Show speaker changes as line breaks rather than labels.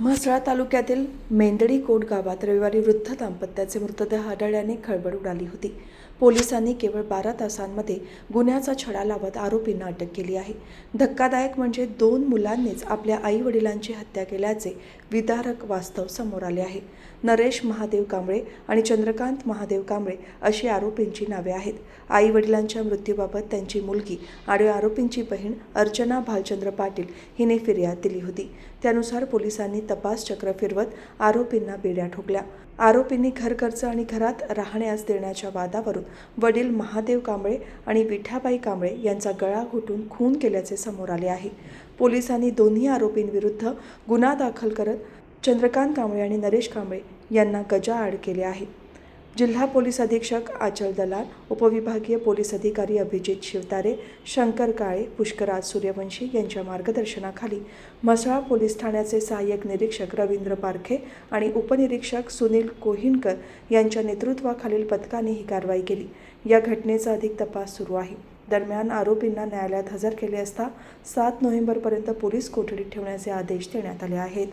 म्हसळा तालुक्यातील मेंदडी कोट गावात रविवारी वृद्ध दाम्पत्याचे मृतदेह आढळल्याने खळबळ उडाली होती. पोलिसांनी केवळ बारा तासांमध्ये गुन्ह्याचा छडा लावत आरोपींना अटक केली आहे. धक्कादायक म्हणजे दोन मुलांनीच आपल्या आई वडिलांची हत्या केल्याचे विदारक वास्तव समोर आले आहे. नरेश महादेव कांबळे आणि चंद्रकांत महादेव कांबळे अशी आरोपींची नावे आहेत. आई वडिलांच्या मृत्यूबाबत त्यांची मुलगी आणि आरोपींची बहीण अर्चना भालचंद्र पाटील हिने फिर्याद दिली होती. त्यानुसार पोलिसांनी तपास चक्र फिरवत आरोपींना बेड्या ठोकल्या. आरोपींनी घरखर्च आणि घरात राहण्यास देण्याच्या वादावरून वडील महादेव कांबळे आणि विठाबाई कांबळे यांचा गळा घुटून खून केल्याचे समोर आले आहे. पोलिसांनी दोन्ही आरोपींविरुद्ध गुन्हा दाखल करत चंद्रकांत कांबळे आणि नरेश कांबळे यांना गजाआड केले आहे. जिल्हा पोलीस अधीक्षक आचल दलाल उपविभागीय पोलीस अधिकारी अभिजित शिवतारे शंकर काळे पुष्कराज सूर्यवंशी यांच्या मार्गदर्शनाखाली म्हसळा पोलीस ठाण्याचे सहाय्यक निरीक्षक रवींद्र पारखे आणि उपनिरीक्षक सुनील कोहिनकर यांच्या नेतृत्वाखालील पथकाने ही कारवाई केली. या घटनेचा अधिक तपास सुरू आहे. दरम्यान आरोपींना न्यायालयात हजर केले असता सात नोव्हेंबरपर्यंत पोलीस कोठडीत ठेवण्याचे आदेश देण्यात आले आहेत.